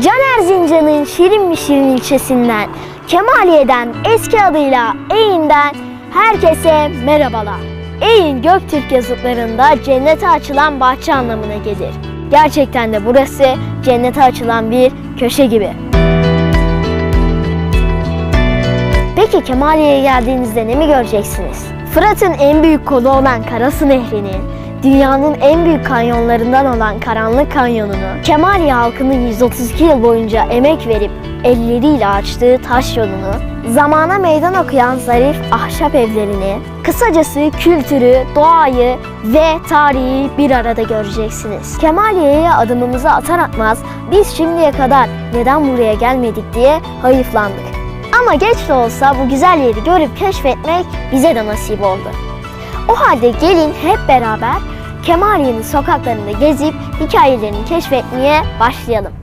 Can Erzincan'ın Şirin mi Şirin ilçesinden, Kemaliye'den eski adıyla Eğin'den herkese merhabalar. Eğin Göktürk yazıtlarında cennete açılan bahçe anlamına gelir. Gerçekten de burası cennete açılan bir köşe gibi. Peki Kemaliye'ye geldiğinizde ne mi göreceksiniz? Fırat'ın en büyük kolu olan Karasu Nehri'ni, dünyanın en büyük kanyonlarından olan Karanlık Kanyonu'nu, Kemaliye halkının 132 yıl boyunca emek verip elleriyle açtığı taş yolunu, zamana meydan okuyan zarif ahşap evlerini, kısacası kültürü, doğayı ve tarihi bir arada göreceksiniz. Kemaliye'ye adımımızı atar atmaz biz şimdiye kadar neden buraya gelmedik diye hayıflandık. Ama geç de olsa bu güzel yeri görüp keşfetmek bize de nasip oldu. O halde gelin hep beraber Kemaliye'nin sokaklarında gezip hikayelerini keşfetmeye başlayalım.